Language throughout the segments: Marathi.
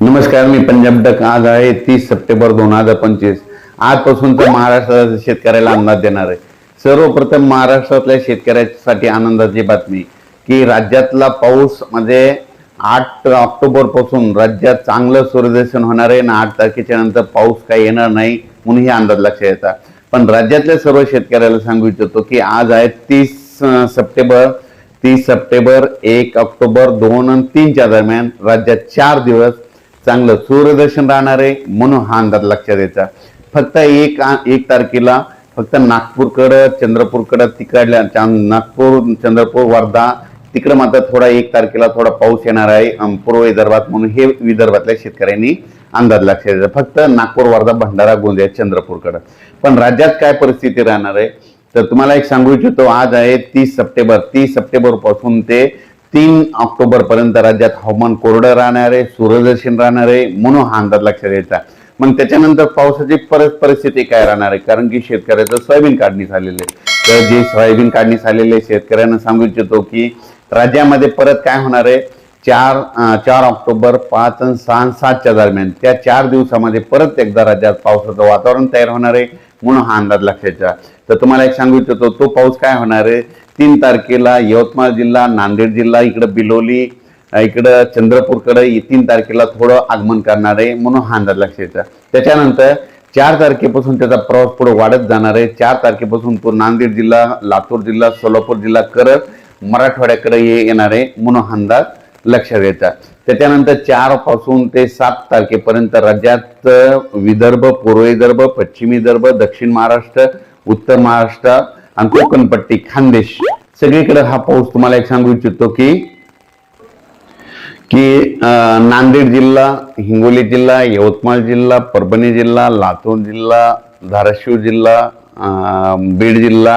नमस्कार मी पंजाब डक. आज आहे तीस सप्टेंबर दोन हजार पंचवीस. आजपासून तर महाराष्ट्राच्या शेतकऱ्याला अंदाज देणार आहे. सर्वप्रथम महाराष्ट्रातल्या शेतकऱ्यासाठी आनंदाची बातमी की राज्यातला पाऊस म्हणजे आठ ऑक्टोबरपासून राज्यात चांगलं सूर्यदर्शन होणार आहे आणि आठ तारखेच्या नंतर पाऊस काही येणार नाही म्हणून हे अंदाज लक्षात येतात. पण राज्यातल्या सर्व शेतकऱ्याला सांगू इच्छितो की आज आहे तीस सप्टेंबर. तीस सप्टेंबर एक ऑक्टोबर दोन आणि तीनच्या दरम्यान राज्यात चार दिवस चांगलं सूर्यदर्शन राहणार आहे म्हणून हा अंदाज लक्षात द्यायचा फक्त एक एक तारखेला फक्त नागपूरकडं चंद्रपूरकडं तिकडल्या नागपूर चंद्रपूर वर्धा तिकडं मात्र थोडा एक तारखेला थोडा पाऊस येणार आहे. पूर्व विदर्भात म्हणून हे विदर्भातल्या शेतकऱ्यांनी अंदाज लक्षात द्यायचा फक्त नागपूर वर्धा भंडारा गोंदिया चंद्रपूरकडं. पण राज्यात काय परिस्थिती राहणार आहे? तर तुम्हाला एक सांगू इच्छितो आज आहे तीस सप्टेंबर. तीस सप्टेंबरपासून ते तीन ऑक्टोबर पर्यंत राज्यात हवामान कोरडं राहणार आहे सूर्यदर्शन राहणार आहे म्हणून हा अंदाज लक्षात यायचा. मग त्याच्यानंतर पावसाची परत परिस्थिती काय राहणार आहे? कारण की शेतकऱ्याचं सोयाबीन काढणी झालेलं आहे. तर जे सोयाबीन काढणी झालेले शेतकऱ्यांना सांगू इच्छितो की राज्यामध्ये परत काय होणार आहे? चार चार ऑक्टोबर पाच आणि सहा सातच्या दरम्यान. त्या चार दिवसामध्ये परत एकदा राज्यात पावसाचं वातावरण तयार होणार आहे म्हणून हा अंदाज लक्षात तर तुम्हाला एक सांगू इच्छितो तो पाऊस काय होणार आहे? तीन तारखेला यवतमाळ जिल्हा नांदेड जिल्हा इकडं बिलोली इकडं चंद्रपूरकडे तीन तारखेला थोडं आगमन करणार आहे म्हणून हा अंदाज लक्षात त्याच्यानंतर चार तारखेपासून त्याचा प्रवास पुढे वाढत जाणार आहे. चार तारखेपासून तो नांदेड जिल्हा लातूर जिल्हा सोलापूर जिल्हा करत मराठवाड्याकडे हे येणार आहे म्हणून हा अंदाज लक्षात घ्यायचा त्याच्यानंतर चारपासून ते सात तारखेपर्यंत राज्यात विदर्भ पूर्व विदर्भ पश्चिम विदर्भ दक्षिण महाराष्ट्र उत्तर महाराष्ट्र आणि कोकणपट्टी खानदेश. सगळीकडे हा पाऊस तुम्हाला एक सांगू इच्छितो की की नांदेड जिल्हा हिंगोली जिल्हा यवतमाळ जिल्हा परभणी जिल्हा लातूर जिल्हा धाराशिव जिल्हा बीड जिल्हा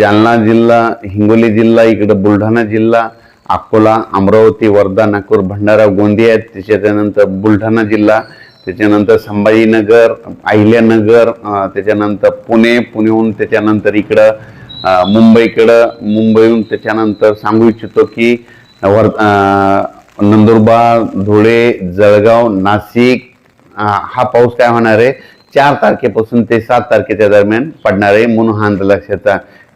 जालना जिल्हा हिंगोली जिल्हा इकडं बुलढाणा जिल्हा अकोला अमरावती वर्धा नागपूर भंडारा गोंदिया त्याच्यानंतर बुलढाणा जिल्हा त्याच्यानंतर संभाजीनगर अहिल्यानगर त्याच्यानंतर पुणे पुणेहून त्याच्यानंतर इकडं मुंबईकडं मुंबईहून त्याच्यानंतर सांगू इच्छितो की वर नंदुरबार धुळे जळगाव नाशिक हा पाऊस काय होणार आहे? चार तारखेपासून ते सात तारखेच्या दरम्यान पडणार आहे म्हणून हा अंदाज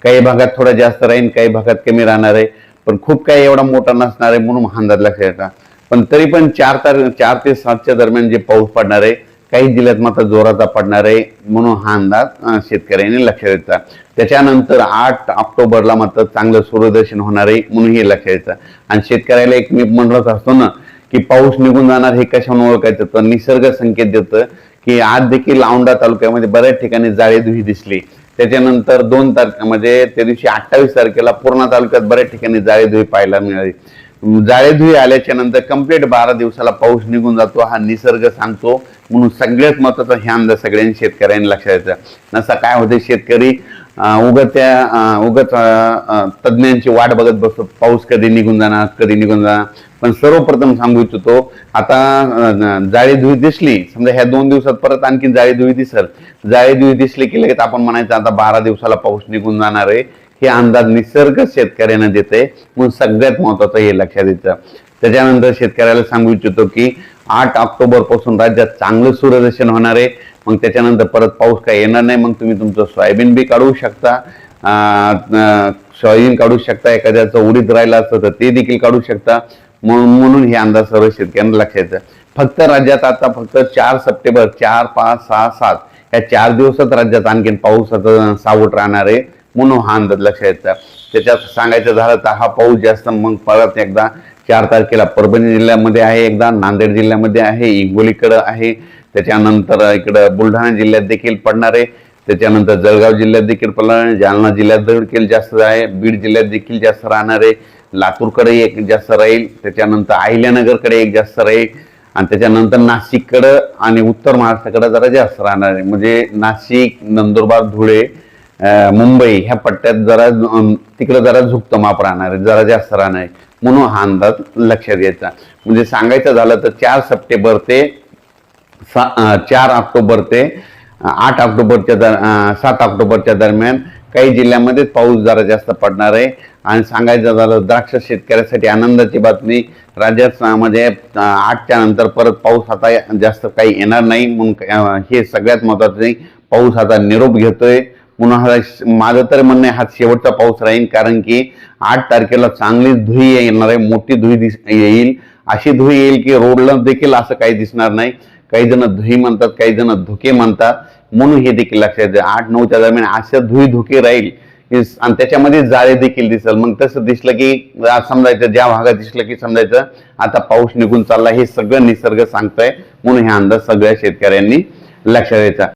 काही भागात थोडा जास्त राहील काही भागात कमी राहणार आहे. पण खूप काही एवढा मोठा नसणार आहे म्हणून हा अंदाज लक्षात येतात पण तरी पण चार तार चार ते सातच्या दरम्यान जे पाऊस पडणार आहे काही जिल्ह्यात मात्र जोराचा पडणार आहे म्हणून हा अंदाज शेतकऱ्यांनी लक्षात द्यायचा त्याच्यानंतर आठ ऑक्टोबरला मात्र चांगलं सूर्यदर्शन होणार आहे म्हणून हे लक्षात येतं आणि शेतकऱ्याला एक मी म्हणलंच असतो ना की पाऊस निघून जाणार हे कशाने ओळखायचं? तर निसर्ग संकेत देतं की आज देखील औंढा तालुक्यामध्ये बऱ्याच ठिकाणी जाळेधुही दिसली. त्याच्यानंतर दोन तारखेमध्ये म्हणजे त्या दिवशी अठ्ठावीस तारखेला पूर्णा तालुक्यात बऱ्याच ठिकाणी जाळेधुही पाहायला मिळाली. जाळेधुई आल्याच्यानंतर कंप्लीट बारा दिवसाला पाऊस निघून जातो. हा निसर्ग सांगतो. म्हणून सगळ्यात महत्त्वाचा हे अंदाज सगळ्यांनी शेतकऱ्यांनी लक्षात येतं नसा काय होते शेतकरी? उगत्या उगत त्या तज्ज्ञांची वाट बघत बसतो. पाऊस कधी निघून जाणार कधी निघून जाणार? पण सर्वप्रथम सांगू इच्छितो आता अं, धुई दिसली. समजा ह्या दोन दिवसात परत आणखी जाळीधुई दिसल. जाळी धुई दिसली की लगेच आपण म्हणायचं आता बारा दिवसाला पाऊस निघून जाणार आहे. हे अंदाज निसर्ग शेतकऱ्यांना देते म्हणून सगळ्यात महत्वाचं हे लक्षात येतं. त्याच्यानंतर शेतकऱ्याला सांगू इच्छितो की आठ ऑक्टोबरपासून राज्यात चांगलं सूर्यदर्शन होणार आहे. मग त्याच्यानंतर परत पाऊस काय येणार नाही मग तुम्ही तुमचं सोयाबीन बी काढू शकता. सोयाबीन काढू शकता एखाद्याचं उडीद राहिलं असतं तर ते देखील काढू शकता. म्हणून म्हणून हे अंदाज सर्व शेतकऱ्यांना लक्षात येतं. फक्त राज्यात आता फक्त चार सप्टेंबर चार पाच सहा सात या चार दिवसात राज्यात आणखीन पाऊसाचं सावट राहणार आहे. म्हणून हा अंदाज लक्षात येतात त्याच्यात सांगायचं झालं तर हा पाऊस जास्त मग परत एकदा चार तारखेला परभणी जिल्ह्यामध्ये आहे एकदा नांदेड जिल्ह्यामध्ये आहे हिंगोलीकडं आहे. त्याच्यानंतर इकडं बुलढाणा जिल्ह्यात देखील पडणार आहे. त्याच्यानंतर जळगाव जिल्ह्यात देखील पडणार आहे. जालना जिल्ह्यात देखील जास्त आहे. बीड जिल्ह्यात देखील जास्त राहणार आहे. लातूरकडे एक जास्त राहील. त्याच्यानंतर अहिल्यानगरकडे एक जास्त राहील. आणि त्याच्यानंतर नाशिककडं आणि उत्तर महाराष्ट्राकडे जरा जास्त राहणार आहे. म्हणजे नाशिक नंदुरबार धुळे मुंबई ह्या पट्ट्यात जरा तिकडं जरा झुकतं माप राहणार आहे जरा जास्त राहणार. आहे म्हणून हा अंदाज लक्षात घ्यायचा. म्हणजे सांगायचं झालं तर चार सप्टेंबर ते सा चार ऑक्टोबर ते आठ ऑक्टोबरच्या दर सात ऑक्टोबरच्या दरम्यान काही जिल्ह्यामध्ये पाऊस जरा जास्त पडणार आहे. आणि सांगायचं झालं द्राक्ष शेतकऱ्यासाठी आनंदाची बातमी राज्यात म्हणजे आठच्या नंतर परत पाऊस आता जास्त काही येणार नाही. म्हणून हे सगळ्यात महत्वाचं आहे. पाऊस आता निरोप घेतोय. पुन्हा माझं तर म्हणणं आहे हा शेवटचा पाऊस राहील कारण की आठ तारखेला चांगली धुई येणार आहे मोठी धुई दिस येईल. अशी धुई येईल की रोडला देखील असं काही दिसणार नाही. काही जण धुई म्हणतात काही जण धुके म्हणतात. म्हणून हे देखील लक्षात द्या आठ नऊच्या दरम्यान अशा धुई धुके राहील आणि त्याच्यामध्ये जाळे देखील दिसल. मग तसं दिसलं की समजायचं ज्या भागात दिसलं की समजायचं आता पाऊस निघून चालला हे सगळं निसर्ग सांगतोय. म्हणून हे अंदाज सगळ्या शेतकऱ्यांनी लक्षात द्यायचा